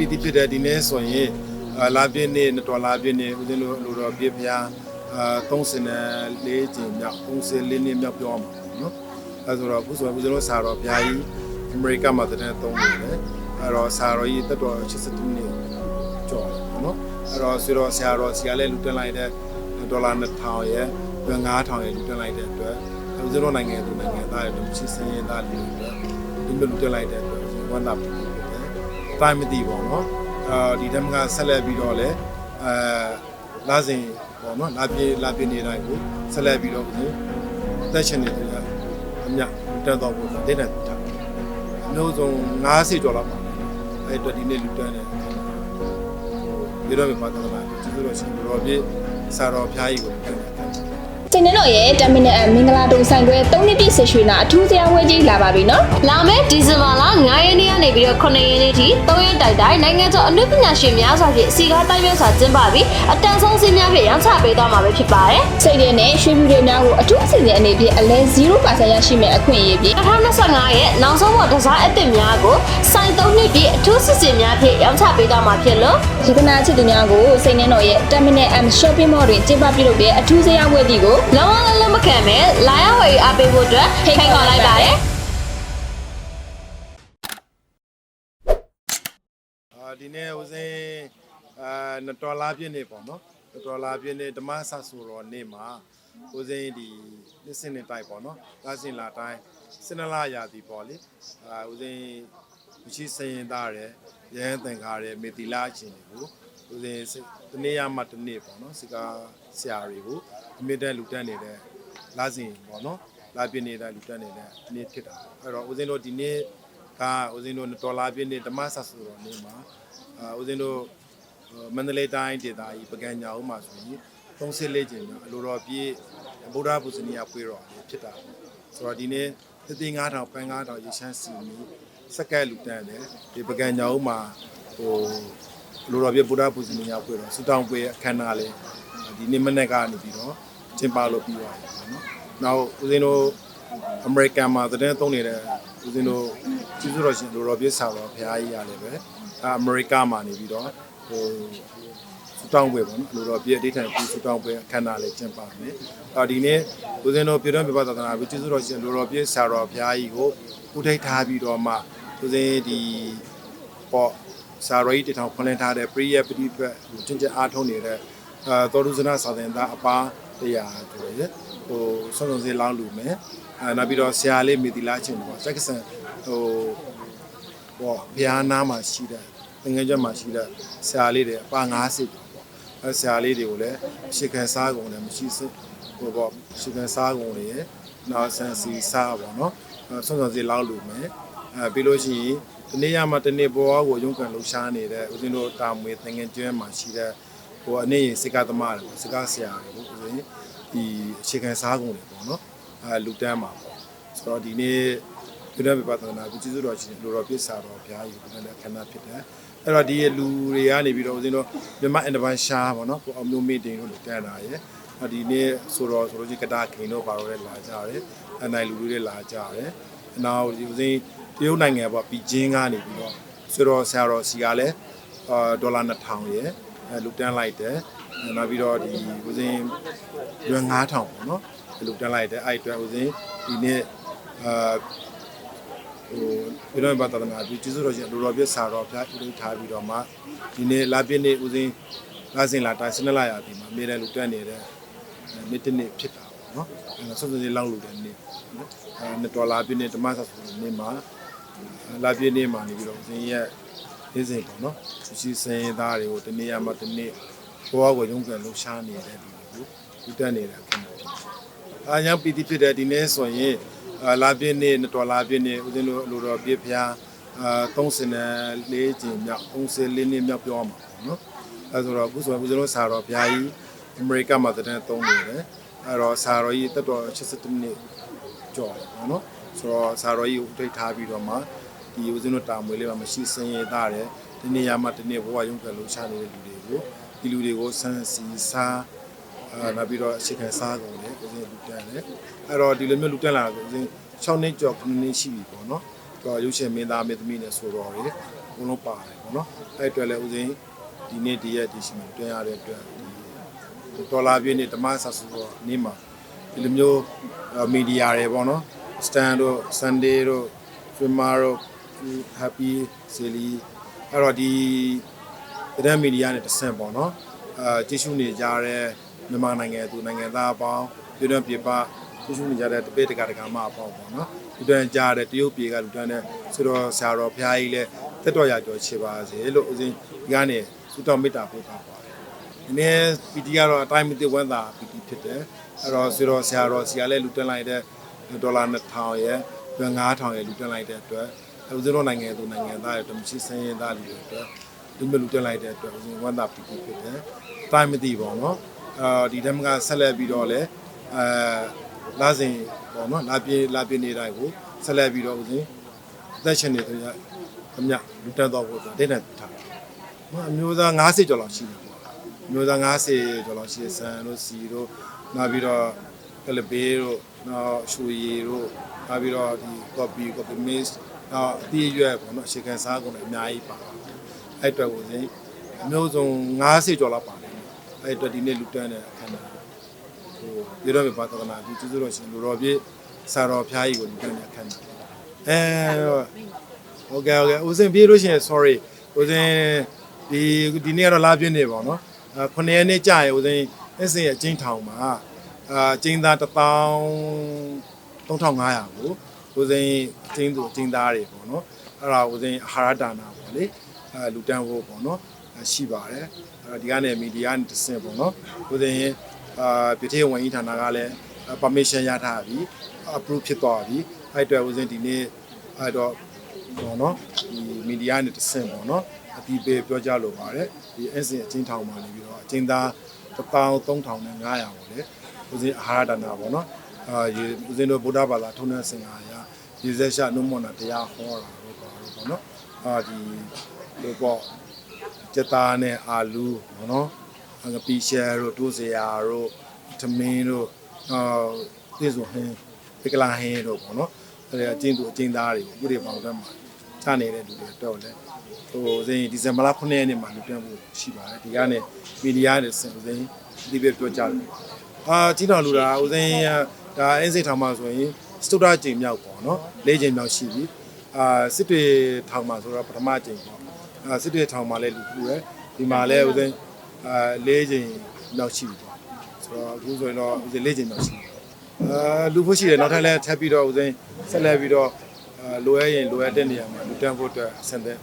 ပီတိဖြစ်တဲ့ဒီနေ့ဆိုရင်အာလာပြည့်နေ့နှစ်တော်လာပြည့်နေ့ဦးဇင်းတို့လူတော်ပြည့်ဖျားအာ34ကျင်းမြောက်34နှစ်မြောက်ပြောမှာပေါ့နော်အဲဆိုတော့အခုဆိုရင်ဦးဇင်းတို့စာတော်ဘုရားကြီးအမေရိကမှာတည်းသုံးနေတယ်အဲတော့စာတော်ကြီးတက်တော်82နှစ်ကျော်တယ်ပေါ့နော်အဲတော့ဆိုတော့ဆရာတော်ဆရာလည်းလူတက်လိုက်တဲ့ဒေါ်လာ2000ရဲ့9000ရဲ့လူတက်လိုက်တဲ့အတွက်ဦးဇင်းတို့နိုင်ငံသူနိုင်ငံသားတွေချစ်စင်းရသားတွေအတွက်ဒီလိုလူတက်လိုက်တဲ့အတွက်ဝမ်းသာပူပူဖြစ်တယ်။ တိုင်းမသိပါဘူးနော်။အဲဒီတမကဆက်လက်ပြီးတော့လည်းအဲလာစဉ်ပေါ့နော်လာပြေးလာပြေးနေတိုင်းကိုဆက်လက်ပြီးတော့ဦးဇင်းသက်ရှင်နေတယ်အမြတက်တော့ဘုရားတင်းတဲ့တာအမျိုးဆုံး90ကျော်လောက်ပါအဲ့အတွက်ဒီနေ့လူတန်းတယ်ဒီတော့မြတ်သားလာကျေးဇူးတော်ရှင်ဘုရားပြည့်စာတော်ဖျားကြီးကိုပြန် တယ်စိတ်နှတော့ရဲ့10မိနစ်အမင်္ဂလာတုံဆိုင်ခွဲ3နှစ်ပြည့်ဆက်ရွှေနာအထူးစရာဝဲကြီးလာပါပြီနော်လာမယ့်ဒီဇင်ဘာလ9ရက်နေ့ကနေပြီးတော့9ရက်နေ့ထိ3ရက်တိုက်တိုင်းနိုင်ငံကျော်အနုပညာရှင်များစွာဖြင့်စီကားတိုက်ရွက်စွာကျင်းပပြီးအတန်ဆုံးစီးများဖြင့်ရောင်းချပေးသွားမှာပဲဖြစ်ပါတယ်စိတ်ရည်နဲ့ရွှေဖြူတွေများကိုအထူးအစီအစဉ်အနေဖြင့်အလဲ0%ရရှိမဲ့အခွင့်အရေးဖြင့်2025ရဲ့နောက်ဆုံးပေါ်ဒီဇိုင်းအသစ်များကိုစိုင်3နှစ်ပြည့်အထူးစစ်စင်များဖြင့်ရောင်းချပေးသွားမှာဖြစ်လို့ရတနာချစ်သူများကိုစိတ်နှတော့ရဲ့10မိနစ်အမ် shopping mall တွင်ကျင်းပပြုလုပ်တဲ့အထူးစရာဝဲကြီးကိုလုံးဝလည်းလက်မခံပဲလာရောက်ဝယ်ယူအားပေးဖို့အတွက်ဖိတ်ခေါ်လိုက်ပါတယ်အာဒီနေ့ဦးစင်းအာနှစ်ဒေါ်လာပြည့်နေပေါ့နော်နှစ်ဒေါ်လာပြည့်နေဓမ္မဆဆိုတော်နေ့မှာဦးစင်းဒီနှစ်စင်းနေတိုက်ပေါ့နော်လာစင်လာတိုင်းစနလာရာသီပေါ့လေအာဦးစင်းမရှိစရင်သားရယ်ရဟန်းသင်္ကားရယ်မေတီလာအချင်းတွေကို ဦးစင်းတနေ့ရမှတနေ့ပေါ့နော်စကားဆရာတွေကိုအမြင့်တဲ့လူတက်နေတဲ့လာစင်ပေါ့နော်လာပြည့်နေတဲ့လူတက်နေတဲ့နေ့ဖြစ်တာအဲ့တော့ဦးစင်းတို့ဒီနေ့ကဦးစင်းတို့ဒေါ်လာပြည့်နေဓမ္မဆဆိုတော်နေ့မှာအာဦးဇင်းတို့မန္တလေးတိုင်းဒေသကြီးပကံညာဦးမှာဆိုရင်34ကျင်းတော့အလိုတော်ပြည့်ဗုဒ္ဓဘုဇနီယပွေတော်လေးဖြစ်တာဆိုတော့ဒီနေ့သတိ9000ပန်း9000ရေချမ်းစီမီစက္ကက်လူတန်းတယ်ဒီပကံညာဦးမှာဟိုအ လိုတော်ပြည့်ဗုဒ္ဓဘုဇနီယပွေတော်ဆူတောင်းပွေအခမ်းအနားလေးဒီနေ့မနေ့ကနေပြီးတော့ကျင်းပလို့ပြီးသွားပြီပေါ့နော်နောက်ဦးဇင်းတို့အမေရိကန်မှာသတင်းသုံးနေတဲ့ဦးဇင်းတို့ကျေးဇူးတော်ရှင်လိုတော်ပြည့်စာတော်ဘုရားကြီးရတယ်ပဲအမေရိကမှာနေပြီးတော့ဟိုစူတောင်းပွဲပေါ့နော်လူတော်ပြည့်အဋ္ဌာန်ပြုစူတောင်းပွဲအခမ်းအနားလေးကျင်းပမယ်။အော်ဒီနေ့ဦးဇင်းတို့ပြည်တော်ပြပသနာပြီးကျေးဇူးတော်ရှင်လူတော်ပြည့်ဆရာတော်ဘုရားကြီးကိုဥထိတ်ထားပြီးတော့မှဦးဇင်းဒီပေါ့ ဆရာတော်ကြီးတထောင်ဖွင့်လှစ်ထားတဲ့ပရိယပတိပတ်ဟိုကျင့်ကြံအားထုတ်နေတဲ့အာသောတုဇနာသာသင်သားအပါတရားတို့ရယ်ဟိုဆုံးဆုံးစေးလောင်းလူမယ်။အဲနောက်ပြီးတော့ဆရာလေးမေတီလာချင်းပေါ့စက္ကစံဟိုပေါ့ဘုရားနာမှာရှိတဲ့ငွေကြမှာရှိတဲ့ဆရာလေးတွေအပါ90ပေါ့အဲဆရာလေးတွေကိုလည်းရှေခံစားကုန်လည်းမရှိစဟိုပေါ့ရှေခံစားကုန်တွေရယ်နောက်ဆန်စီစားပေါ့နော်အဲဆွမ်းဆောင်စီလောက်လို့မယ် အဲပြီးလို့ရှိရင်ဒီနေ့ရမှာတနေ့ပေါ်ကိုရုံးကန်လှူရှားနေတဲ့ဦးဇင်းတို့တာမွေသင်ငယ်ကျွဲမှာရှိတဲ့ဟိုအနေရင်စကသမားတွေပေါ့စကဆရာတွေပေါ့ဦးဇင်းဒီရှေခံစားကုန်တွေပေါ့နော်အဲလူတန်းမှာပေါ့ဆိုတော့ဒီနေ့ဒီနေ့ပြပသနာကိုကျေးဇူးတော်ရှင်လူတော်ပြစ်စာတော်ဘုရားကြီးကိုလည်းခဏဖြစ်တယ်အဲ့တော့ဒီလူတွေကနေပြီးတော့ဦးဇင်းတို့မြန်မာအင်တပန်ရှားပေါ့နော်ကိုအောင်မျိုးမေးတင်တို့တန်တာရယ်အဲ့ဒီနေ့ဆိုတော့ဆိုလို့ချင်းကတာခင်တို့ပါတော့လည်းလာကြတယ် အနိုင်လူတွေလည်းလာကြတယ်နောက်ဒီဦးဇင်းတရုတ်နိုင်ငံပေါ့ပြည်ချင်းကနေပြီးတော့ဆိုတော့ဆရာတော်စီကလည်းအာဒေါ်လာ2000ရယ်အဲလူတန်းလိုက်တယ်နောက်ပြီးတော့ဒီဦးဇင်းရွယ်9000ပေါ့နော်လူတန်းလိုက်တယ်အဲ့အတွက်ဦးဇင်းဒီနေ့အာဟိုပြည်တော်ဘာသာနာဒီကျေးဇူးတော်ရှင်လူတော်ပြည့်စာတော်ဖျားဥဒိထားပြီးတော့မှဒီနေ့လာပြည့်နေ့ဦးစင်းလာစင်လာတိုင်းစနစ်လာရပြီမှာအမြဲတမ်းလူတက်နေတဲ့နေ့တစ်နေ့ဖြစ်တာပေါ့ နော်အဲဆွတ်ဆွတ်လေးလောက်လို့တဲ့နေ့နော်အဲနှစ်ဒေါ်လာပြည့်နေ့ဓမ္မဆက်ဆိုနေ့မှာလာပြည့်နေ့မှာနေပြီးတော့ဦးစင်းရဲ့နေ့စဉ်ပေါ့နော်ရှိစင်သားတွေကိုတနေ့ရမှတနေ့ဘဝကိုရုန်းကန်လှူရှားနေတဲ့ဒီကိုလူတက်နေတဲ့အခါမှာအားကြောင့်ပီတိဖြစ်တဲ့ဒီနေ့ဆိုရင်အာလာပြည့်နေ့နှစ်တော်လာပြည့်နေ့ဦးဇင်းတို့လူတော်ပြည့်ဖျားအာ34ကျင်းမြောက်34နှစ်မြောက်ပြောရမှာပေါ့နော်အဲဆိုတော့အခုဆိုရင်ဦးဇင်းတို့စာတော်ဘုရားကြီးအမေရိကမှာတဲ့သုံးနေတယ် အဲတော့စာတော်ကြီးတက်တော်82နှစ်ကျော်တယ်ပေါ့နော်ဆိုတော့စာတော်ကြီးကိုထိတ်ထားပြီးတော့မှဒီဦးဇင်းတို့တာမွေလေးမှာမရှိစင်ရသားတယ်ဒီနေရာမှာဒီနေ့ဘဝရုံးကလို့ရှာနေတဲ့လူတွေကိုဒီလူတွေကိုဆန်းစီစားအာနောက်ပြီးတော့အခြေခံစားကုန်တယ်ဦးဇင်းလူတန်းတယ်အဲ့တော့ဒီလိုမျိုးလူတန်းလာတာဆိုဦးဇင်း6နှစ်ကျော်9နှစ်ရှိပြီပေါ့နော်တော့ရုပ်ရှင်မင်းသားမင်းသမီးနဲ့ဆိုတော့လေဟိုအကုန်လုံးပါတယ်ပေါ့နော်အဲ့အတွက်လည်းဦးစင်းဒီနေ့ဒီရက်ဒီရှိမှတွင်ရတဲ့အတွက်ဒီ ဒေါ်လာပြည့်နေ့ဓမ္မဆာဆူတော့နေ့မှာဒီလိုမျိုးမီဒီယာတွေပေါ့နော် stand တို့ sunday တို့ swimmer တို့ happy silly အဲ့တော့ဒီသတင်းမီဒီယာနဲ့တဆင့်ပေါ့နော်အာကြည့်ရှုနေကြတဲ့မြန်မာနိုင်ငံသူနိုင်ငံသားအပေါင်းပြည်တွင်းပြည်ပကြည့်ရှုနေကြတဲ့တပိတ်တကတကမအပေါင်းပေါ့နော်ဒီတွင်ကြားတဲ့တရုတ်ပြည်ကလူတန်းတဲ့ဆိုတော့ဆရာတော်ဘုရားကြီးလည်းတက်တော်ရကြောချေပါစေလို့ဦးဇင်းဒီကနေသုတော်မေတ္တာပို့တာပါ တယ်ဒီနေ့ပီတီကတော့အတိုင်းမသိဝမ်းသာပီတီဖြစ်တယ်အဲ့တော့ဆိုတော့ဆရာတော်ဆရာလည်းလူတန်းလိုက်တဲ့ဒေါ်လာ2000ရဲ့9000ရဲ့လူတန်းလိုက်တဲ့အတွက်ဦးဇင်းတို့နိုင်ငံသူနိုင်ငံသားရဲ့တမရှိစင်းရင်သားလူတွေအတွက်ဒီမလူတက်လိုက်တဲ့အတွက်ဦးဇင်းဝမ်းသာပီတီဖြစ်တယ်အတိုင်းမသိပါတော့အာဒီတမ်းကဆက်လက်ပြီးတော့လည်းအဲလာစဉ်ပေါ့နော်လာပြေးလာပြေးနေတိုင်းကိုဆက်လက်ပြီးတော့ဦးဇင်းအသက်ရှင်နေတဲ့ခမလူတက်တော့ဖို့ဒိတ်နဲ့ထားမအမျိုးသား90ကျော်လောက်ရှိတယ်ပေါ့အ မျိုးသား90ကျော်လောက်ရှိတဲ့ဆန်တို့စီတို့နောက်ပြီးတော့ကလဘေးတို့နောက်ရှူရီတို့နောက်ပြီးတော့ဒီ copy copy mist နောက်အတိအရွက်ပေါ့နော်ရှေခံစားကုန်လည်းအများကြီးပါအဲ့အတွက်ကိုစဉ်အမျိုးစုံ90ကျော်လောက်ပါတယ်အဲ့အတွက်ဒီနေ့လူတန်းတဲ့အခမ်းအနားဟိုပြည်တော်မြေပါသနာဒီကျေးဇူးတော်ရှင်လူတော်ပြည့်စာတော်ဖျားကြီးကိုလူတန်းတဲ့အခမ်းအနားအဲဟုတ်ကဲ့ဟုတ်ကဲ့ဦးစင်ပြေးလို့ရှိရင် sorry ဦးစင်ဒီဒီနေ့ကတော့လာပြည့်နေပါတော့ နော်အဲခုနှစ်ရက်နေ့ကြာရင်ဦးစင်အစင်ရဲ့အချင်းထောင်မှာအာကျင်းသား1000 3500ကိုဦးစင်းအချင်းသူအချင်းသားတွေပေါ့နော်အဲ့ဒါဦးစင်းအာဟာရဒါနာပေါ့လေအဲလူတန်းဖို့ပေါ့နော်အဲရှိပါတယ်အဲ့တော့ဒီကနေမီဒီယာနဲ့တဆင့်ပေါ့နော်ဦးစင်းအာပြည်ထောင်ဝန်ကြီးဌာနကလည်း permission ရထားပြီ approve ဖြစ်သွားပြီအဲ့အတွက်ဦးစင်းဒီနေ့အဲ့တော့ပေါ့နော်ဒီမီဒီယာနဲ့တဆင့်ပေါ့နော် အတီးပေးပြောကြလိုပါတယ်ဒီအစင်အချင်းထောင်မှာနေပြီးတော့အချင်းသား13500ပေါ့လေဦးစင်းအာဟာရဒါနာပေါ့နော်အာရေဦးဇင်းတို့ဗုဒ္ဓဘာသာထုံးတဲ့စင်္ဃာရရေဆက်ရှနုမောနာတရားဟောတာလို့ပေါ့လို့ပေါ့နော်အာဒီလို့ပေါ့စက်သားနဲ့အာလူပေါ့နော်ငပီရှယ်တို့တိုးစရာတို့သမင်းတို့အာသိဆိုဟင်းပကလာဟင်းတို့ပေါ့နော်အဲအချင်းသူအချင်းသားတွေကိုဥပဒေပေါင်းတက်မှာချနေတဲ့လူတွေတော့လဲ ဟိုဇင်းဒီဇင်ဘာလ9ရက်နေ့မှာလူတက်ဖို့ရှိပါတယ်ဒီကနေမီဒီယာနဲ့စင်ဇင်းဒီပဲပြောကြတယ်အာကြီးတော်လူတာဦးဇင်းဒါအင်းစိတ်ထောင်မှာဆိုရင်စတုဒ္ဒကြိမ်မြောက်ပေါ့နော်၄ကြိမ်မြောက်ရှိပြီအာစစ်တွေထောင်မှာဆိုတော့ပထမကြိမ်ပေါ့အာစစ်တွေထောင်မှာလည်းလူလူရယ်ဒီမှာလည်းဦးဇင်းအာ၄ကြိမ်မြောက်ရှိပြီပေါ့ဆိုတော့အခုဆိုရင်တော့ဦးဇင်း၄ကြိမ်မြောက်ရှိပြီအာလူဖို့ရှိတယ်နောက်ထပ်လည်းထပ်ပြီးတော့ဦးဇင်းဆက်လက်ပြီးတော့အာလိုရရင်လိုရတဲ့နေရာမှာလူတန်းဖို့အတွက်ဆင်သက်